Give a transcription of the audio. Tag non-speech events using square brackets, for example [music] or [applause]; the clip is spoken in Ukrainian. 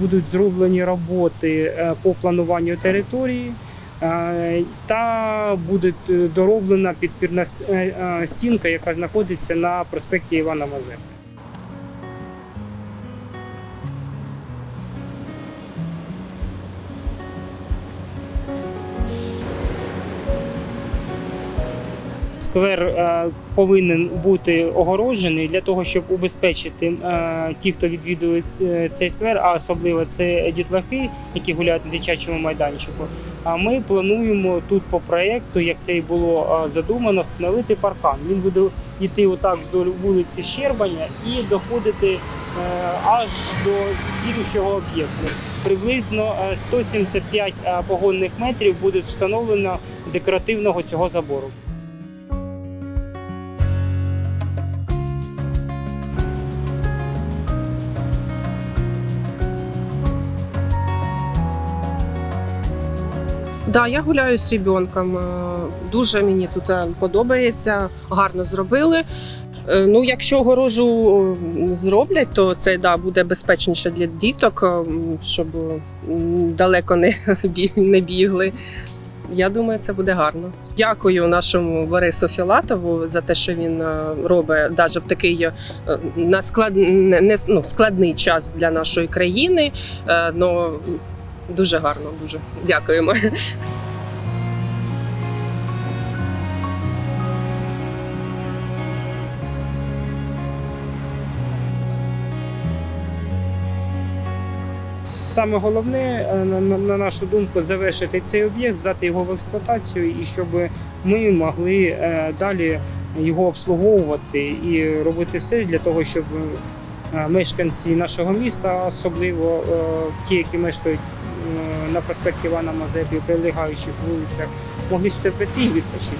будуть зроблені роботи е, по плануванню території. е, Та буде дороблена підпірна е, стінка, яка знаходиться на проспекті Івана Мазепи. Сквер е, повинен бути огороджений для того, щоб убезпечити е, ті, хто відвідує цей сквер, а особливо це дітлахи, які гуляють на дитячому майданчику. А ми плануємо тут по проєкту, як це і було е, задумано, встановити паркан. Він буде йти отак вздовж вулиці Щербаня і доходити е, аж до слідущого об'єкту. Приблизно е, 175 е, погонних метрів буде встановлено декоративного цього забору. Да, я гуляю з ребенком. Е, Дуже мені тут е, подобається, гарно зробили. Е, Ну, якщо огорожу зроблять, то це да, буде безпечніше для діток, щоб далеко не, [laughs] не бігли. Я думаю, це буде гарно. Дякую нашому Борису Філатову за те, що він робить навіть в такий на склад... не, ну, складний час для нашої країни. Ну, дуже гарно, дуже дякуємо. Саме головне, е, на, на, на нашу думку, завершити цей об'єкт, здати його в експлуатацію і щоб ми могли е, далі його обслуговувати і робити все для того, щоб е, мешканці нашого міста, особливо ті, які мешкають на проспекті Івана Мазепи, прилегаючих вулицях, могли сюди прийти і відпочити.